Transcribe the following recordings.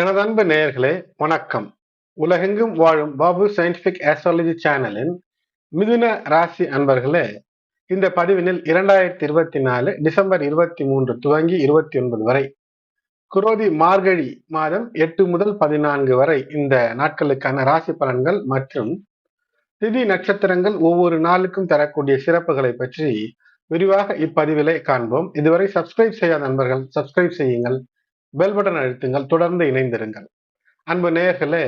எனது அன்பு நேயர்களே வணக்கம். உலகெங்கும் வாழும் பாபு சயின்டிபிக் ஆஸ்ட்ராலஜி சேனலின் மிதுன ராசி அன்பர்களே இந்த பதிவினில் இரண்டாயிரத்தி இருபத்தி நாலு டிசம்பர் இருபத்தி மூன்று துவங்கி இருபத்தி ஒன்பது வரை குரோதி மார்கழி மாதம் எட்டு முதல் பதினான்கு வரை இந்த நாட்களுக்கான ராசி பலன்கள் மற்றும் திதி நட்சத்திரங்கள் ஒவ்வொரு நாளுக்கும் தரக்கூடிய சிறப்புகளை பற்றி விரிவாக இப்பதிவிலே காண்போம். இதுவரை சப்ஸ்கிரைப் செய்யாத நண்பர்கள் சப்ஸ்கிரைப் செய்யுங்கள். பெல் பட்டன் அழுத்துங்கள் தொடர்ந்து இணைந்திருங்கள். அன்பு நேயர்களே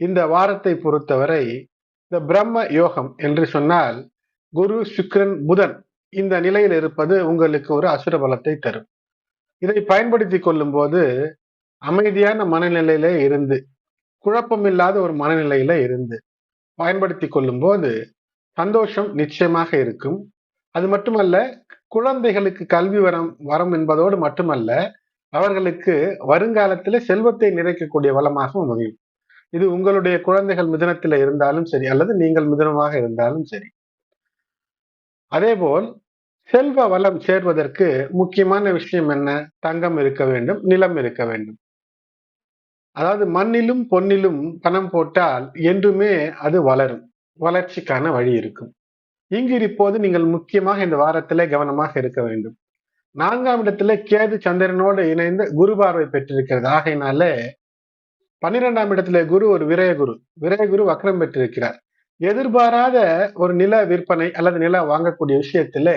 இந்த வாரத்தை பொறுத்தவரை இந்த பிரம்ம யோகம் என்று சொன்னால் குரு சுக்ரன் புதன் இந்த நிலையில் இருப்பது உங்களுக்கு ஒரு அசுர பலத்தை தரும். இதை பயன்படுத்தி கொள்ளும் போது அமைதியான மனநிலையில இருந்து குழப்பமில்லாத ஒரு மனநிலையில இருந்து பயன்படுத்தி கொள்ளும் போது சந்தோஷம் நிச்சயமாக இருக்கும். அது மட்டுமல்ல குழந்தைகளுக்கு கல்வி வரம் வரம் என்பதோடு மட்டுமல்ல அவர்களுக்கு வருங்காலத்தில் செல்வத்தை நிறைக்கக்கூடிய வளமாகவும் அமையும். இது உங்களுடைய குழந்தைகள் மிதனத்தில் இருந்தாலும் சரி அல்லது நீங்கள் மிதனமாக இருந்தாலும் சரி. அதேபோல் செல்வ வளம் சேர்வதற்கு முக்கியமான விஷயம் என்ன? தங்கம் இருக்க வேண்டும் நிலம் இருக்க வேண்டும். அதாவது மண்ணிலும் பொன்னிலும் பணம் போட்டால் என்றுமே அது வளரும். வளர்ச்சிக்கான வழி இருக்கும். இங்கு இப்போது நீங்கள் முக்கியமாக இந்த வாரத்திலே கவனமாக இருக்க வேண்டும். நான்காம் இடத்துல கேது சந்திரனோடு இணைந்து குரு பார்வை பெற்றிருக்கிறது. ஆகையினால பன்னிரெண்டாம் இடத்துல குரு ஒரு விரய குரு. விரய குரு வக்ரம் பெற்றிருக்கிறார். எதிர்பாராத ஒரு நில விற்பனை அல்லது நில வாங்கக்கூடிய விஷயத்துல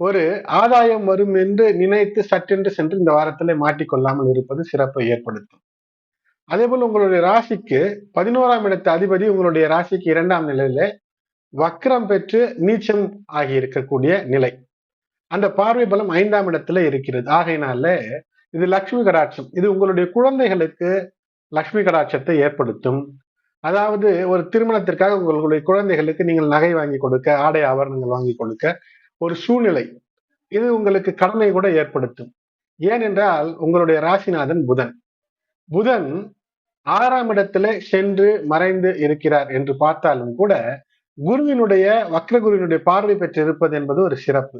ஒரு ஆதாயம் வரும் என்று நினைத்து சட்டென்று சென்று இந்த வாரத்துல மாட்டிக்கொள்ளாமல் இருப்பது சிறப்பை ஏற்படுத்தும். அதே போல் உங்களுடைய ராசிக்கு பதினோராம் இடத்து அதிபதி உங்களுடைய ராசிக்கு இரண்டாம் நிலையில வக்ரம் பெற்று நீச்சம் ஆகி இருக்கக்கூடிய நிலை. அந்த பார்வை பலம் ஐந்தாம் இடத்துல இருக்கிறது. ஆகையினால இது லக்ஷ்மி கடாட்சம். இது உங்களுடைய குழந்தைகளுக்கு லக்ஷ்மி கடாட்சத்தை ஏற்படுத்தும். அதாவது ஒரு திருமணத்திற்காக உங்களுடைய குழந்தைகளுக்கு நீங்கள் நகை வாங்கி கொடுக்க ஆடை ஆபரணங்கள் வாங்கி கொடுக்க ஒரு சூழ்நிலை. இது உங்களுக்கு கடனை கூட ஏற்படுத்தும். ஏனென்றால் உங்களுடைய ராசிநாதன் புதன். புதன் ஆறாம் இடத்துல சென்று மறைந்து இருக்கிறார் என்று பார்த்தாலும் கூட குருவினுடைய வக்ரகுருவினுடைய பார்வை பெற்றிருப்பது என்பது ஒரு சிறப்பு.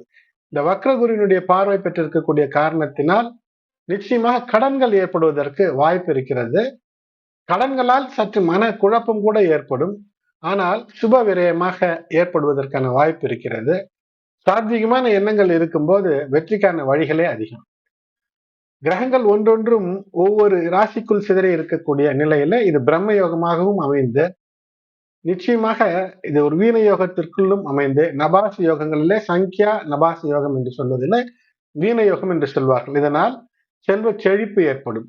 இந்த வக்ரகுருவினுடைய பார்வை பெற்றிருக்கக்கூடிய காரணத்தினால் நிச்சயமாக கடன்கள் ஏற்படுவதற்கு வாய்ப்பு இருக்கிறது. கடன்களால் சற்று மன குழப்பம் கூட ஏற்படும். ஆனால் சுப விரயமாக ஏற்படுவதற்கான வாய்ப்பு இருக்கிறது. சாத்வீகமான எண்ணங்கள் இருக்கும்போது வெற்றிக்கான வழிகளே அதிகம். கிரகங்கள் ஒன்றொன்றும் ஒவ்வொரு ராசிக்குள் சிதறி இருக்கக்கூடிய நிலையில இது பிரம்ம யோகமாகவும் அமைந்து நிச்சயமாக இது ஒரு வீண யோகத்திற்குள்ளும் அமைந்து நபாஸ் யோகங்களிலே சங்கியா நபாஸ் யோகம் என்று சொல்வதில் வீண யோகம் என்று சொல்வார்கள். இதனால் செல்வ செழிப்பு ஏற்படும்.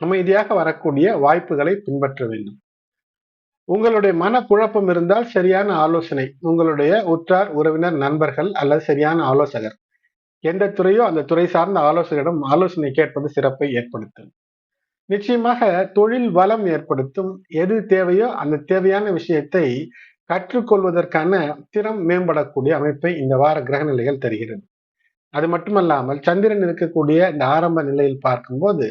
அமைதியாக வரக்கூடிய வாய்ப்புகளை பின்பற்ற வேண்டும். உங்களுடைய மன குழப்பம் இருந்தால் சரியான ஆலோசனை. உங்களுடைய உற்றார் உறவினர் நண்பர்கள் அல்லது சரியான ஆலோசகர். எந்த துறையோ அந்த துறை சார்ந்த ஆலோசகரிடம் ஆலோசனை கேட்பது சிறப்பை ஏற்படுத்தும். நிச்சயமாக தொழில் வளம் ஏற்படுத்தும் எது தேவையோ அந்த தேவையான விஷயத்தை கற்றுக்கொள்வதற்கான திறம் மேம்படக்கூடிய அமைப்பை இந்த வார கிரக நிலைகள் தருகிறது. அது மட்டுமல்லாமல் சந்திரன் இருக்கக்கூடிய இந்த ஆரம்ப நிலையில் பார்க்கும்போது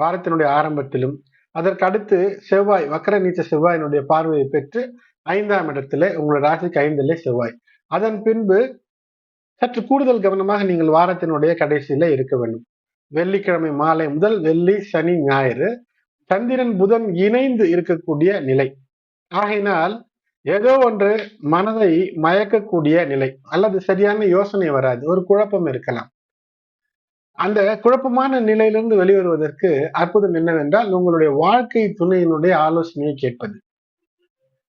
வாரத்தினுடைய ஆரம்பத்திலும் அதற்கு அடுத்து செவ்வாய் வக்கர நீச்ச செவ்வாயினுடைய பார்வையை பெற்று ஐந்தாம் இடத்துல உங்களோட ராசிக்கு ஐந்திலே செவ்வாய். அதன் பின்பு சற்று கூடுதல் கவனமாக நீங்கள் வாரத்தினுடைய கடைசியில இருக்க வேண்டும். வெள்ளிக்கிழமை மாலை முதல் வெள்ளி சனி ஞாயிறு சந்திரன் புதன் இணைந்து இருக்கக்கூடிய நிலை. ஆகையினால் ஏதோ ஒன்று மனதை மயக்கக்கூடிய நிலை அல்லது சரியான யோசனை வராது. ஒரு குழப்பம் இருக்கலாம். அந்த குழப்பமான நிலையிலிருந்து வெளிவருவதற்கு அற்புதம் என்னவென்றால் உங்களுடைய வாழ்க்கை துணையினுடைய ஆலோசனையை கேட்பது.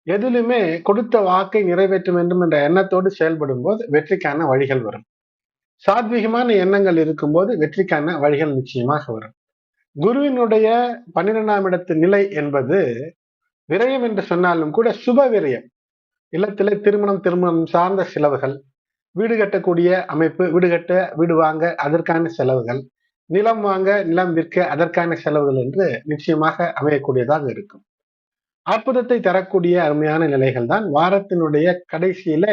எதிலுமே கொடுத்த வாக்கை நிறைவேற்ற வேண்டும் என்ற எண்ணத்தோடு செயல்படும் போது வெற்றிக்கான வழிகள் வரும். சாத்வீகமான எண்ணங்கள் இருக்கும்போது வெற்றிக்கான வழிகள் நிச்சயமாக வரும். குருவினுடைய பன்னிரெண்டாம் இடத்து நிலை என்பது விரயம் என்று சொன்னாலும் கூட சுப விரயம். இல்லத்திலே திருமணம் திருமணம் சார்ந்த செலவுகள் வீடு கட்டக்கூடிய அமைப்பு வீடு கட்ட வீடு வாங்க அதற்கான செலவுகள் நிலம் வாங்க நிலம் விற்க அதற்கான செலவுகள் என்று நிச்சயமாக அமையக்கூடியதாக இருக்கும். அற்புதத்தை தரக்கூடிய அருமையான நிலைகள் தான் வாரத்தினுடைய கடைசியில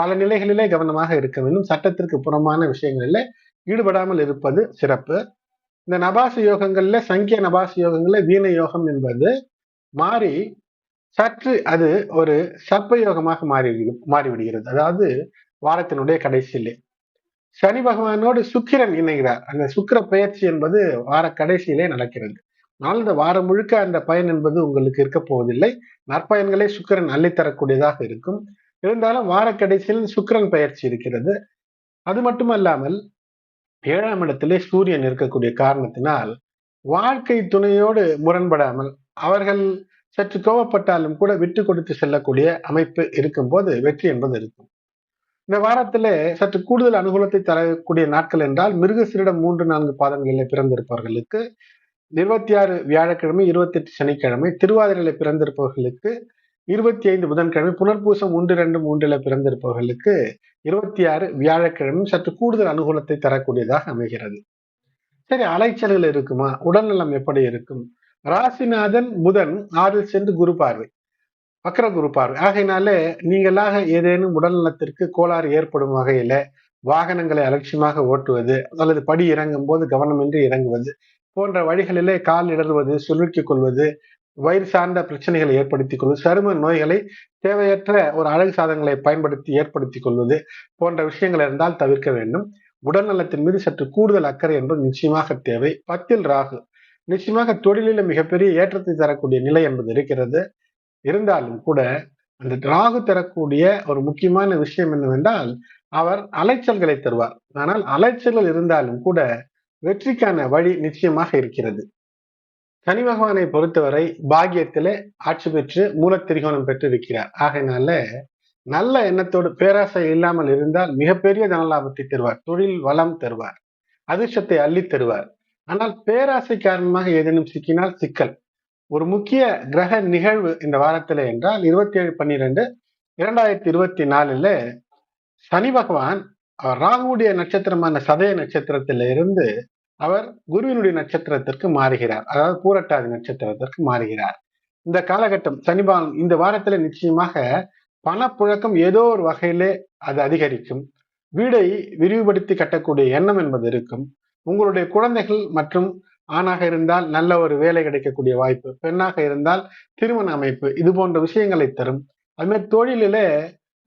பல நிலைகளிலே கவனமாக இருக்க வேண்டும். சட்டத்திற்கு புறமான விஷயங்களில் ஈடுபடாமல் இருப்பது சிறப்பு. இந்த நபாச யோகங்கள்ல சங்கிய நபாச யோகங்கள்ல வீண யோகம் என்பது மாறி சற்று அது ஒரு சர்ப்ப யோகமாக மாறி மாறிவிடுகிறது. அதாவது வாரத்தினுடைய கடைசியிலே. சனி பகவானோடு சுக்கிரன் இணைகிறார். அந்த சுக்கிர பயிற்சி என்பது வார கடைசியிலே நடக்கிறது. ஆனால் இந்த வாரம் முழுக்க அந்த பயன் என்பது உங்களுக்கு இருக்க போவதில்லை. நற்பயன்களை சுக்கிரன் அள்ளித்தரக்கூடியதாக இருக்கும். இருந்தாலும் வார கடைசியில் சுக்கரன் பயிற்சி இருக்கிறது. அது மட்டுமல்லாமல் ஏழாம் இடத்திலே சூரியன் இருக்கக்கூடிய காரணத்தினால் வாழ்க்கை துணையோடு முரண்படாமல் அவர்கள் சற்று கோவப்பட்டாலும் கூட விட்டு கொடுத்து செல்லக்கூடிய அமைப்பு இருக்கும்போது வெற்றி என்பது இருக்கும். இந்த வாரத்திலே சற்று கூடுதல் அனுகூலத்தை தரக்கூடிய நாட்கள் என்றால் மிருகசிரிடம் மூன்று நான்கு பாதங்களிலே பிறந்திருப்பவர்களுக்கு இருபத்தி ஆறு வியாழக்கிழமை இருபத்தி எட்டு சனிக்கிழமை திருவாதிரையில பிறந்திருப்பவர்களுக்கு இருபத்தி ஐந்து புதன்கிழமை புனர்பூசம் ஒன்று ரெண்டு மூன்றுல பிறந்திருப்பவர்களுக்கு இருபத்தி ஆறு வியாழக்கிழமை சற்று கூடுதல் அனுகூலத்தை தரக்கூடியதாக அமைகிறது. சரி அலைச்சல்கள் இருக்குமா? உடல்நலம் எப்படி இருக்கும்? ராசிநாதன் புதன் ஆறில் சென்று குரு பார்வை வக்கர குரு பார்வை. ஆகையினாலே நீங்களாக ஏதேனும் உடல்நலத்திற்கு கோளாறு ஏற்படும் வகையில வாகனங்களை அலட்சியமாக ஓட்டுவது அல்லது படி இறங்கும் போது கவனமின்றி இறங்குவது போன்ற வழிகளிலே கால் இடறுவது சுருக்கிக் கொள்வது வயிறு சார்ந்த பிரச்சனைகளை ஏற்படுத்திக் கொள்வது சரும நோய்களை தேவையற்ற ஒரு அழகு சாதனங்களை பயன்படுத்தி ஏற்படுத்திக் கொள்வது போன்ற விஷயங்கள் இருந்தால் தவிர்க்க வேண்டும். உடல் நலத்தின் மீது சற்று கூடுதல் அக்கறை என்பது நிச்சயமாக தேவை. பத்தில் ராகு. நிச்சயமாக தொழிலில் மிகப்பெரிய ஏற்றத்தை தரக்கூடிய நிலை என்பது இருக்கிறது. இருந்தாலும் கூட அந்த ராகு தரக்கூடிய ஒரு முக்கியமான விஷயம் என்னவென்றால் அவர் அலைச்சல்களை தருவார். ஆனால் அலைச்சல்கள் இருந்தாலும் கூட வெற்றிக்கான வழி நிச்சயமாக இருக்கிறது. சனி பகவானை பொறுத்தவரை பாகியத்திலே ஆட்சி பெற்று மூலத்திரிகோணம் பெற்றிருக்கிறார். ஆகையினால நல்ல எண்ணத்தோடு பேராசை இல்லாமல் இருந்தால் மிகப்பெரிய தனலாபத்தை தருவார். தொழில் வளம் தருவார். அதிர்ஷ்டத்தை அள்ளி தருவார். ஆனால் பேராசை காரணமாக ஏதேனும் சிக்கினால் சிக்கல். ஒரு முக்கிய கிரக நிகழ்வு இந்த வாரத்தில் என்றால் இருபத்தி ஏழு பன்னிரெண்டு இரண்டாயிரத்தி இருபத்தி நாலுல சனி பகவான் ராகுடைய நட்சத்திரமான சதய நட்சத்திரத்தில இருந்து அவர் குருவினுடைய நட்சத்திரத்திற்கு மாறுகிறார். அதாவது பூரட்டாதி நட்சத்திரத்திற்கு மாறுகிறார். இந்த காலகட்டம் சனிபாலன் இந்த வாரத்துல நிச்சயமாக பணப்புழக்கம் ஏதோ ஒரு வகையிலே அது அதிகரிக்கும். வீடை விரிவுபடுத்தி கட்டக்கூடிய எண்ணம் என்பது இருக்கும். உங்களுடைய குழந்தைகள் மற்றும் ஆணாக இருந்தால் நல்ல ஒரு வேலை கிடைக்கக்கூடிய வாய்ப்பு பெண்ணாக இருந்தால் திருமண அமைப்பு இது போன்ற விஷயங்களை தரும். அதுமாதிரி தொழிலிலே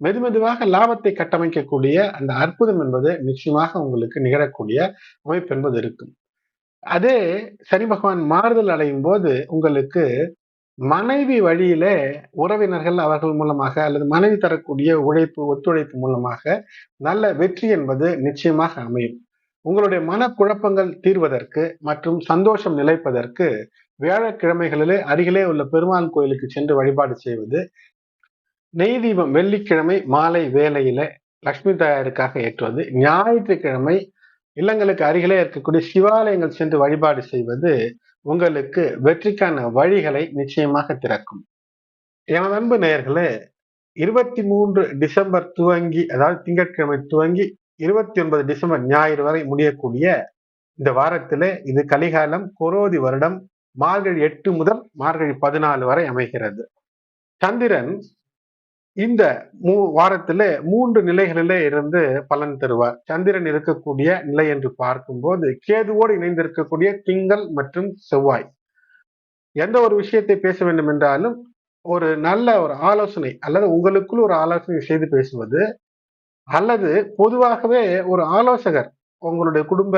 மெதுமெதுவாக லாபத்தை கட்டமைக்கக்கூடிய அந்த அற்புதம் என்பது நிச்சயமாக உங்களுக்கு நிகழக்கூடிய அமைப்பு என்பது இருக்கும். அதே சனி பகவான் மாறுதல் அடையும் போது உங்களுக்கு மனைவி வழியிலே உறவினர்கள் அவர்கள் மூலமாக அல்லது மனைவி தரக்கூடிய உழைப்பு ஒத்துழைப்பு மூலமாக நல்ல வெற்றி என்பது நிச்சயமாக அமையும். உங்களுடைய மனக்குழப்பங்கள் தீர்வதற்கு மற்றும் சந்தோஷம் நிலைப்பதற்கு வியாழக்கிழமைகளிலே அருகிலே உள்ள பெருமாள் கோயிலுக்கு சென்று வழிபாடு செய்வது நெய் தீபம் வெள்ளிக்கிழமை மாலை வேலையில லக்ஷ்மி தாயாருக்காக ஏற்றுவது ஞாயிற்றுக்கிழமை இல்லங்களுக்கு அருகிலே இருக்கக்கூடிய சிவாலயங்கள் சென்று வழிபாடு செய்வது உங்களுக்கு வெற்றிக்கான வழிகளை நிச்சயமாக திறக்கும். எனது அன்பு நேயர்களே இருபத்தி மூன்று டிசம்பர் துவங்கி அதாவது திங்கட்கிழமை துவங்கி இருபத்தி ஒன்பது டிசம்பர் ஞாயிறு வரை முடியக்கூடிய இந்த வாரத்திலே இது கலிகாலம் கொரோதி வருடம் மார்கழி எட்டு முதல் மார்கழி பதினாலு வரை அமைகிறது. சந்திரன் இந்த மூ வாரத்திலே மூன்று நிலைகளிலே இருந்து பலன் தருவார். சந்திரன் இருக்கக்கூடிய நிலை என்று பார்க்கும்போது கேதுவோடு இணைந்திருக்கக்கூடிய திங்கள் மற்றும் செவ்வாய். எந்த ஒரு விஷயத்தை பேச வேண்டும் என்றாலும் ஒரு நல்ல ஒரு ஆலோசனை அல்லது உங்களுக்குள் ஒரு ஆலோசனை செய்து பேசுவது அல்லது பொதுவாகவே ஒரு ஆலோசகர் உங்களுடைய குடும்ப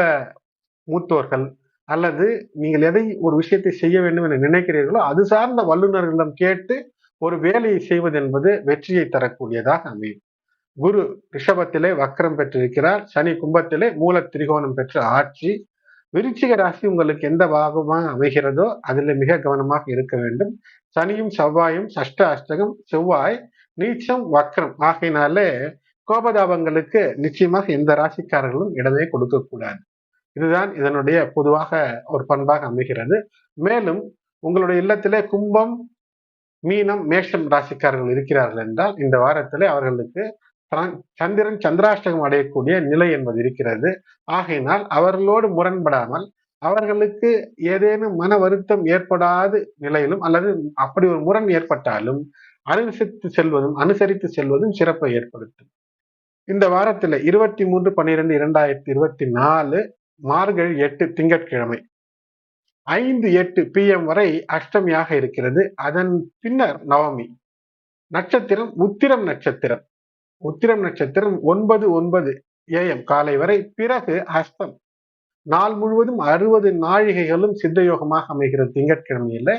மூத்தோர்கள் அல்லது நீங்கள் எதை ஒரு விஷயத்தை செய்ய வேண்டும் என நினைக்கிறீர்களோ அது சார்ந்த வல்லுநர்களிடம் கேட்டு ஒரு வேலையை செய்வது என்பது வெற்றியை தரக்கூடியதாக அமையும். குரு ரிஷபத்திலே வக்கரம் பெற்றிருக்கிறார். சனி கும்பத்திலே மூல திரிகோணம் பெற்ற ஆட்சி. விருச்சிக ராசி உங்களுக்கு எந்த பாகமாக அமைகிறதோ அதில் மிக கவனமாக இருக்க வேண்டும். சனியும் செவ்வாயும் சஷ்ட அஷ்டகம் செவ்வாய் நீச்சம் வக்கரம் ஆகையினாலே கோபதாபங்களுக்கு நிச்சயமாக எந்த ராசிக்காரர்களும் இடமே கொடுக்கக்கூடாது இதுதான் இதனுடைய பொதுவாக ஒரு பண்பாக அமைகிறது. மேலும் உங்களுடைய இல்லத்திலே கும்பம் மீனம் மேஷம் ராசிக்காரர்கள் இருக்கிறார்கள் என்றால் இந்த வாரத்திலே அவர்களுக்கு சந்திரன் சந்திராஷ்டகம் அடையக்கூடிய நிலை என்பது இருக்கிறது. ஆகையினால் அவர்களோடு முரண்படாமல் அவர்களுக்கு ஏதேனும் மன வருத்தம் ஏற்படாத நிலையிலும் அல்லது அப்படி ஒரு முரண் ஏற்பட்டாலும் அனுசரித்து செல்வதும் அனுசரித்து செல்வதும் சிறப்பை ஏற்படுத்தும். இந்த வாரத்துல இருபத்தி மூன்று பன்னிரெண்டு இரண்டாயிரத்தி இருபத்தி நாலு மார்கழி எட்டு திங்கட்கிழமை. ஐந்து எட்டு பிஎம் வரை அஷ்டமியாக இருக்கிறது. அதன் பின்னர் நவமி. நட்சத்திரம் உத்திரம் நட்சத்திரம். உத்திரம் நட்சத்திரம் ஒன்பது ஒன்பது ஏஎம் காலை வரை. பிறகு அஸ்தம் நாள் முழுவதும் அறுபது நாழிகைகளும் சித்தயோகமாக அமைகிறது. திங்கட்கிழமையில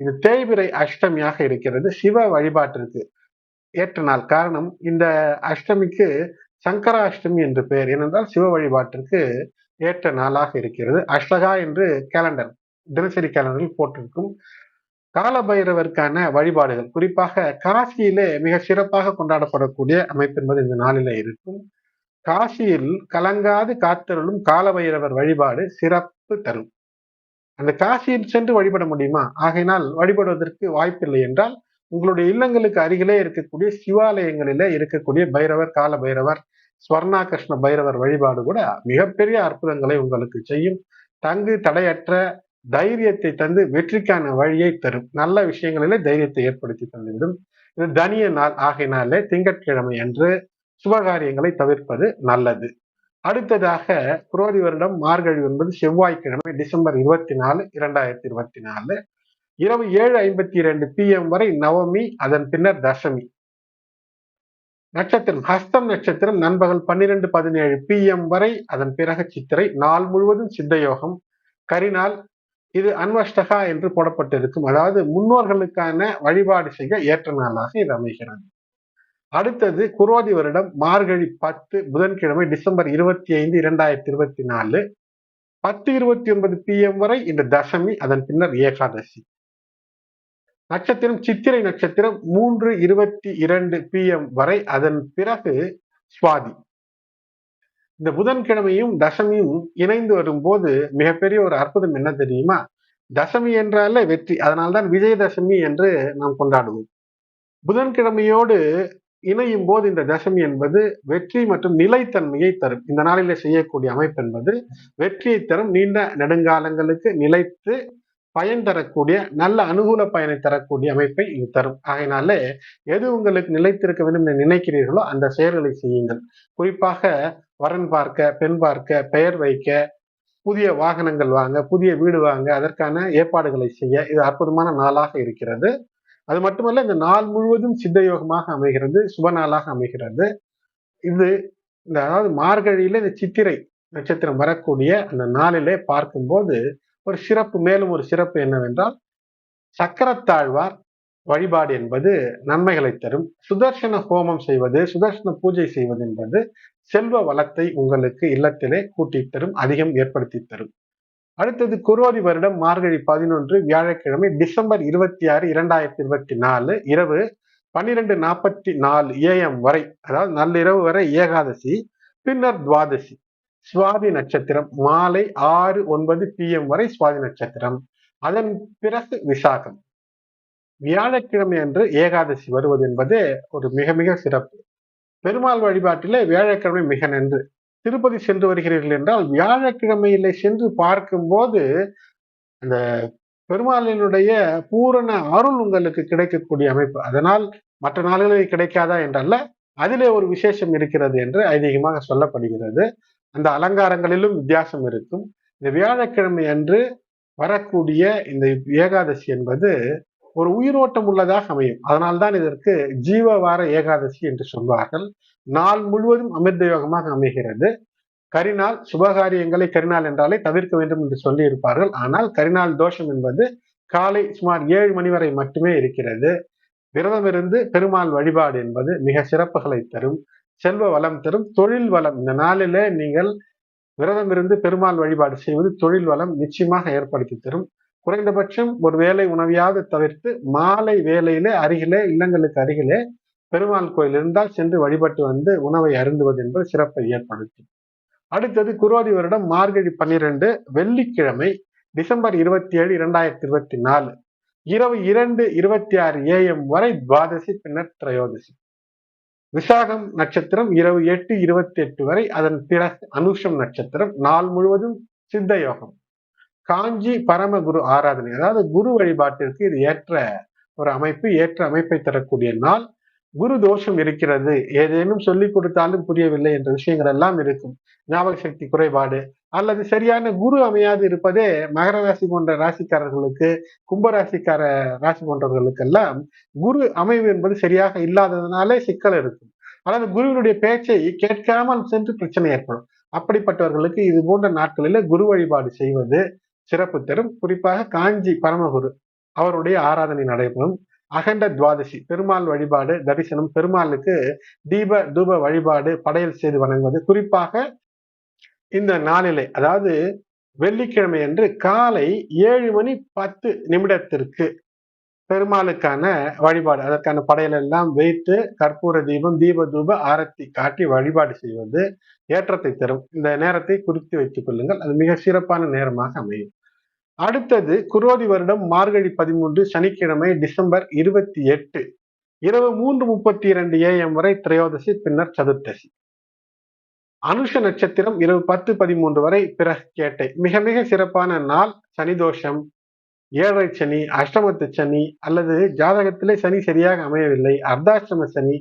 இது தேய்பிரை அஷ்டமியாக இருக்கிறது. சிவ வழிபாட்டிற்கு ஏற்ற நாள் காரணம் இந்த அஷ்டமிக்கு சங்கராஷ்டமி என்று பெயர். ஏனென்றால் சிவ வழிபாட்டிற்கு ஏற்ற நாளாக இருக்கிறது. அஷ்டகா என்று கேலண்டர் தினசரி கேலண்டரில் போட்டிருக்கும். காலபைரவருக்கான வழிபாடுகள் குறிப்பாக காசியிலே மிக சிறப்பாக கொண்டாடப்படக்கூடிய அமைப்பு என்பது இந்த நாளில இருக்கும். காசியில் கலங்காது காத்தருளும் காலபைரவர் வழிபாடு சிறப்பு தரும். அந்த காசியில் சென்று வழிபட முடியுமா? ஆகையினால் வழிபடுவதற்கு வாய்ப்பில்லை என்றால் உங்களுடைய இல்லங்களுக்கு அருகிலே இருக்கக்கூடிய சிவாலயங்களிலே இருக்கக்கூடிய பைரவர் கால பைரவர் ஸ்வர்ணா கிருஷ்ண பைரவர் வழிபாடு கூட மிகப்பெரிய அற்புதங்களை உங்களுக்கு செய்யும். தங்கு தடையற்ற தைரியத்தை தந்து வெற்றிக்கான வழியை தரும். நல்ல விஷயங்களிலே தைரியத்தை ஏற்படுத்தி தந்துவிடும். இது தனிய நாள் ஆகினாலே திங்கட்கிழமை அன்று சுபகாரியங்களை தவிர்ப்பது நல்லது. அடுத்ததாக குரோதி வருடம் மார்கழி என்பது செவ்வாய்க்கிழமை டிசம்பர் இருபத்தி நாலு இரண்டாயிரத்தி இருபத்தி நாலு இரவு ஏழு ஐம்பத்தி இரண்டு பிஎம் வரை நவமி அதன் பின்னர் தசமி. நட்சத்திரம் ஹஸ்தம் நட்சத்திரம் நண்பகல் பன்னிரெண்டு பதினேழு பி எம் வரை அதன் பிறகு சித்திரை நாள் முழுவதும் சித்தயோகம். கரிநாள் இது அன்வஷ்டகா என்று போடப்பட்டிருக்கும். அதாவது முன்னோர்களுக்கான வழிபாடு செய்ய ஏற்ற நாளாக இது அமைகிறது. அடுத்தது குரோதி வருடம் மார்கழி பத்து புதன்கிழமை டிசம்பர் இருபத்தி ஐந்து இரண்டாயிரத்தி இருபத்தி நாலு. பத்து இருபத்தி ஒன்பது பி எம் வரை இந்த தசமி அதன் பின்னர் ஏகாதசி. நட்சத்திரம் சித்திரை நட்சத்திரம் மூன்று இருபத்தி இரண்டு பி எம் வரை அதன் பிறகு சுவாதி. இந்த புதன்கிழமையும் தசமியும் இணைந்து வரும்போது மிகப்பெரிய ஒரு அற்புதம் என்ன தெரியுமா? தசமி என்றாலே வெற்றி. அதனால்தான் விஜயதசமி என்று நாம் கொண்டாடுவோம். புதன்கிழமையோடு இணையும் போது இந்த தசமி என்பது வெற்றி மற்றும் நிலைத்தன்மையை தரும். இந்த நாளில செய்யக்கூடிய அமைப்பு என்பது வெற்றியை தரும். நீண்ட நெடுங்காலங்களுக்கு நிலைத்து பயன் தரக்கூடிய நல்ல அனுகூல பயனை தரக்கூடிய அமைப்பை இது தரும். ஆகையினாலே எது உங்களுக்கு நிலைத்திருக்க வேண்டும் என்று நினைக்கிறீர்களோ அந்த செயல்களை செய்யுங்கள். குறிப்பாக வரன் பார்க்க பெண் பார்க்க பெயர் வைக்க புதிய வாகனங்கள் வாங்க புதிய வீடு வாங்க அதற்கான ஏற்பாடுகளை செய்ய இது அற்புதமான நாளாக இருக்கிறது. அது மட்டுமல்ல இந்த நாள் முழுவதும் சித்த யோகமாக அமைகிறது சுப நாளாக அமைகிறது. இது இந்த அதாவது மார்கழியில இந்த சித்திரை நட்சத்திரம் வரக்கூடிய அந்த நாளிலே பார்க்கும்போது ஒரு சிறப்பு மேலும் ஒரு சிறப்பு என்னவென்றால் சக்கரத்தாழ்வார் வழிபாடு என்பது நன்மைகளை தரும். சுதர்சன ஹோமம் செய்வது சுதர்சன பூஜை செய்வது என்பது செல்வ வளத்தை உங்களுக்கு இல்லத்திலே கூட்டி தரும் அதிகம் ஏற்படுத்தி தரும். அடுத்தது குரோதி வருடம் மார்கழி பதினொன்று வியாழக்கிழமை டிசம்பர் இருபத்தி ஆறு இரண்டாயிரத்தி இருபத்தி நாலு இரவு பன்னிரெண்டு நாற்பத்தி நாலு ஏஎம் வரை அதாவது நள்ளிரவு வரை ஏகாதசி பின்னர் துவாதசி. சுவாதி நட்சத்திரம் மாலை ஆறு ஒன்பது பிஎம் வரை சுவாதி நட்சத்திரம். அதன் பிறகு விசாகம். வியாழக்கிழமை அன்று ஏகாதசி வருவது என்பது ஒரு மிக மிக சிறப்பு. பெருமாள் வழிபாட்டிலே வியாழக்கிழமை மிக நன்று. திருப்பதி சென்று வருகிறீர்கள் என்றால் வியாழக்கிழமையில சென்று பார்க்கும்போது அந்த பெருமாளினுடைய பூரண அருள் உங்களுக்கு கிடைக்கக்கூடிய அமைப்பு. அதனால் மற்ற நாள்களில் கிடைக்காதா என்றல்ல அதிலே ஒரு விசேஷம் இருக்கிறது என்று ஐதீகமாக சொல்லப்படுகிறது. அந்த அலங்காரங்களிலும் வித்தியாசம் இருக்கும். இந்த வியாழக்கிழமை அன்று வரக்கூடிய இந்த ஏகாதசி என்பது ஒரு உயிரோட்டம் உள்ளதாக அமையும். அதனால்தான் இதற்கு ஜீவ வார ஏகாதசி என்று சொல்வார்கள். நாள் முழுவதும் அமிர்த யோகமாக அமைகிறது. கரிநாள் சுபகாரியங்களை கரிநாள் என்றாலே தவிர்க்க வேண்டும் என்று சொல்லி இருப்பார்கள் ஆனால் கரிநாள் தோஷம் என்பது காலை சுமார் ஏழு மணி வரை மட்டுமே இருக்கிறது. விரதம் இருந்து பெருமாள் வழிபாடு என்பது மிக சிறப்புகளை தரும். செல்வ வளம் தரும் தொழில் வளம். இந்த நாளில நீங்கள் விரதம் இருந்து பெருமாள் வழிபாடு செய்வது தொழில் வளம் நிச்சயமாக ஏற்படுத்தி தரும். குறைந்தபட்சம் ஒரு வேலை உணவியாவது தவிர்த்து மாலை வேலையிலே அருகிலே இல்லங்களுக்கு அருகிலே பெருமாள் கோயில் இருந்தால் சென்று வழிபட்டு வந்து உணவை அருந்துவது என்பது சிறப்பை ஏற்படுத்தும். அடுத்தது குரோதி வருடம் மார்கழி பன்னிரண்டு வெள்ளிக்கிழமை டிசம்பர் இருபத்தி ஏழு இரண்டாயிரத்தி இருபத்தி நாலு. இரவு இரண்டு இருபத்தி ஆறு ஏஎம் வரை துவாதசி பின்னர் திரையோதசி. விசாகம் நட்சத்திரம் இரவு எட்டு இருபத்தி எட்டு வரை அதன் பிறகு அனுஷம் நட்சத்திரம் நாள் முழுவதும் சித்த யோகம். காஞ்சி பரமகுரு ஆராதனை அதாவது குரு வழிபாட்டிற்கு இது ஏற்ற ஒரு அமைப்பு ஏற்ற அமைப்பை தரக்கூடிய நாள். குரு தோஷம் இருக்கிறது ஏதேனும் சொல்லிக் கொடுத்தாலும் புரியவில்லை என்ற விஷயங்கள் எல்லாம் இருக்கும். ஞாபக சக்தி குறைபாடு அல்லது சரியான குரு அமையாது இருப்பதே மகர ராசி போன்ற ராசிக்காரர்களுக்கு கும்பராசிக்கார ராசி போன்றவர்களுக்கெல்லாம் குரு அமைவு என்பது சரியாக இல்லாததுனாலே சிக்கல் இருக்கும். அதாவது குருவினுடைய பேச்சை கேட்காமல் சென்று பிரச்சனை ஏற்படும். அப்படிப்பட்டவர்களுக்கு இது போன்ற நாட்களில குரு வழிபாடு செய்வது சிறப்பு தரும். குறிப்பாக காஞ்சி பரமகுரு அவருடைய ஆராதனை நடைபெறும். அகண்ட துவாதசி பெருமாள் வழிபாடு தரிசனம் பெருமாளுக்கு தீப தூப வழிபாடு படையல் செய்து வணங்குவது. குறிப்பாக இந்த நாளிலே அதாவது வெள்ளிக்கிழமை அன்று காலை ஏழு மணி பத்து நிமிடத்திற்கு பெருமாளுக்கான வழிபாடு அதற்கான படையல் எல்லாம் வைத்து கற்பூர தீபம் தீப தூப ஆரத்தி காட்டி வழிபாடு செய்வது ஏற்றத்தை தரும். இந்த நேரத்தை குறித்து வைத்துக் கொள்ளுங்கள். அது மிக சிறப்பான நேரமாக அமையும். அடுத்தது குரோதி வருடம் மார்கழி பதிமூன்று சனிக்கிழமை டிசம்பர் இருபத்தி எட்டு இரவு மூன்று முப்பத்தி இரண்டு ஏஎம் வரை திரையோதசி பின்னர் சதுர்த்தசி. அனுஷ நட்சத்திரம் இரவு பத்து பதிமூன்று வரை பிறகு கேட்டை. மிக மிக சிறப்பான நாள் சனிதோஷம் ஏழரை சனி அஷ்டமத்து சனி அல்லது ஜாதகத்திலே சனி சரியாக அமையவில்லை அர்த்தாஷ்டம சனி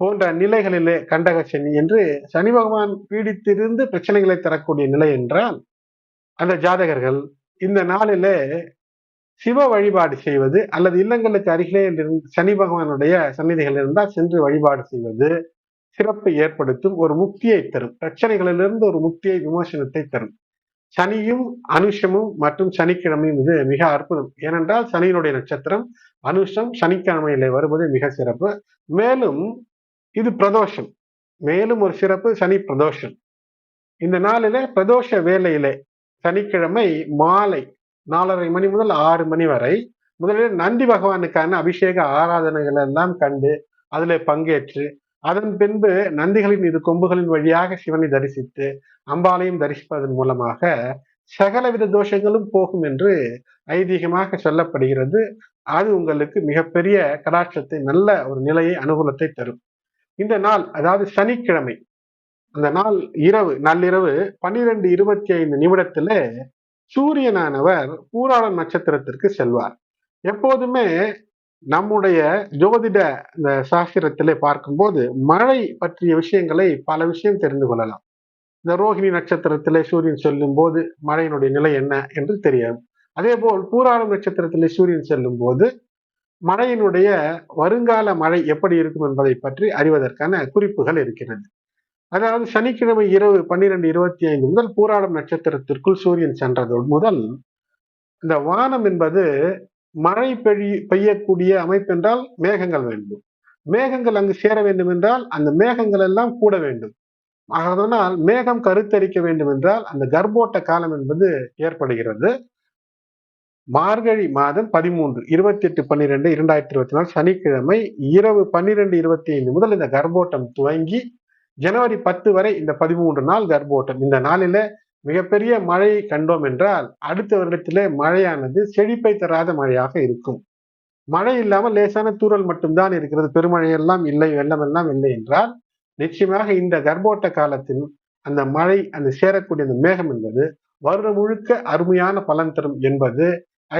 போன்ற நிலைகளிலே கண்டக சனி என்று சனி பகவான் பீடித்திருந்து பிரச்சனைகளை தரக்கூடிய நிலை என்றால் அந்த ஜாதகர்கள் இந்த நாளிலே சிவ வழிபாடு செய்வது அல்லது இல்லங்களுக்கு அருகிலே சனி பகவானுடைய சன்னிதிகள் இருந்தால் சென்று வழிபாடு செய்வது சிறப்பை ஏற்படுத்தும் ஒரு முக்தியை தரும். பிரச்சனைகளிலிருந்து ஒரு முக்தியை விமோசனத்தை தரும். சனியும் அனுஷமும் மற்றும் சனிக்கிழமையும் இது மிக அற்புதம். ஏனென்றால் சனியினுடைய நட்சத்திரம் அனுஷம் சனிக்கிழமையிலே வருவது மிக சிறப்பு. மேலும் இது பிரதோஷம். மேலும் ஒரு சிறப்பு சனி பிரதோஷம். இந்த நாளில பிரதோஷ வேலையிலே சனிக்கிழமை மாலை நாலரை மணி முதல் ஆறு மணி வரை முதலில் நந்தி பகவானுக்கான அபிஷேக ஆராதனைகள் எல்லாம் கண்டு அதில் பங்கேற்று அதன் பின்பு நந்திகளின் இது கொம்புகளின் வழியாக சிவனை தரிசித்து அம்பாலையும் தரிசிப்பதன் மூலமாக சகலவித தோஷங்களும் போகும் என்று ஐதீகமாக சொல்லப்படுகிறது. அது உங்களுக்கு மிகப்பெரிய கடாட்சத்தை நல்ல ஒரு நிலையை அனுகூலத்தை தரும். இந்த நாள் அதாவது சனிக்கிழமை அந்த நாள் இரவு நள்ளிரவு பன்னிரெண்டு இருபத்தி ஐந்து நிமிடத்துல சூரியனானவர் பூராடம் நட்சத்திரத்திற்கு செல்வார். எப்போதுமே நம்முடைய ஜோதிட இந்த சாஸ்திரத்திலே பார்க்கும்போது மழை பற்றிய விஷயங்களை பல விஷயம் தெரிந்து கொள்ளலாம். இந்த ரோஹிணி நட்சத்திரத்திலே சூரியன் செல்லும் போது மழையினுடைய நிலை என்ன என்று தெரியும் அதே போல் பூராடம் நட்சத்திரத்திலே சூரியன் செல்லும் போது மழையினுடைய வருங்கால மழை எப்படி இருக்கும் என்பதை பற்றி அறிவதற்கான குறிப்புகள் இருக்கிறது. அதாவது சனிக்கிழமை இரவு பன்னிரெண்டு இருபத்தி ஐந்து முதல் பூராடம் நட்சத்திரத்திற்குள் சூரியன் சென்றது முதல் இந்த வானம் என்பது மழை பெய்ய பெய்யக்கூடிய அமைப்பு என்றால் மேகங்கள் வேண்டும். மேகங்கள் அங்கு சேர வேண்டும் என்றால் அந்த மேகங்கள் எல்லாம் கூட வேண்டும். அதனால் மேகம் கருத்தரிக்க வேண்டும் என்றால் அந்த கர்ப்போட்ட காலம் என்பது ஏற்படுகிறது. மார்கழி மாதம் பதிமூன்று இருபத்தி எட்டு பன்னிரெண்டு இரண்டாயிரத்தி இருபத்தி நாலு சனிக்கிழமை இரவு பன்னிரெண்டு இருபத்தி ஐந்து முதல் இந்த கர்ப்போட்டம் துவங்கி ஜனவரி பத்து வரை இந்த பதிமூன்று நாள் கர்ப்போட்டம். இந்த நாளில மிகப்பெரிய மழையை கண்டோம் என்றால் அடுத்த வருடத்திலே மழையானது செழிப்பை தராத மழையாக இருக்கும். மழை இல்லாமல் லேசான தூரல் மட்டும்தான் இருக்கிறது. பெருமழையெல்லாம் இல்லை வெள்ளம் எல்லாம் இல்லை என்றால் நிச்சயமாக இந்த கர்ப்போட்ட காலத்தில் அந்த மழை அந்த சேரக்கூடிய அந்த மேகம் என்பது வருடம் முழுக்க அருமையான பலன் தரும் என்பது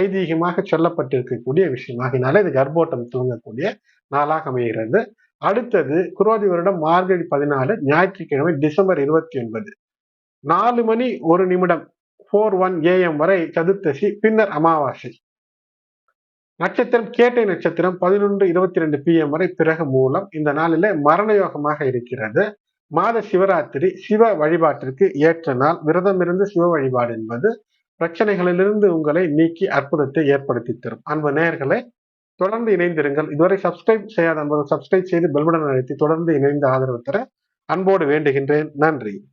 ஐதீகமாக சொல்லப்பட்டிருக்கக்கூடிய விஷயமாகினால இது கர்ப்போட்டம் தூங்கக்கூடிய நாளாக அமைகிறது. அடுத்தது குரோதி வருடம் மார்கழி பதினாலு ஞாயிற்றுக்கிழமை டிசம்பர் இருபத்தி ஒன்பது. நாலு மணி ஒரு நிமிடம் ஃபோர் ஒன் ஏஎம் வரை சதுர்த்தசி பின்னர் அமாவாசை. நட்சத்திரம் கேட்டை நட்சத்திரம் பதினொன்று இருபத்தி ரெண்டு பிஎம் வரை பிறகு மூலம் இந்த நாளில மரண யோகமாக இருக்கிறது. மாத சிவராத்திரி சிவ வழிபாட்டிற்கு ஏற்ற நாள். விரதம் இருந்து சிவ வழிபாடு என்பது பிரச்சனைகளிலிருந்து உங்களை நீக்கி அற்புதத்தை ஏற்படுத்தி தரும். அன்பு நேர்களை தொடர்ந்து இணைந்திருங்கள். இதுவரை சப்ஸ்கிரைப் செய்யாத அன்பது சப்ஸ்கிரைப் செய்து பெல்படன் அழைத்து தொடர்ந்து இணைந்து ஆதரவு தர அன்போடு வேண்டுகின்றேன். நன்றி.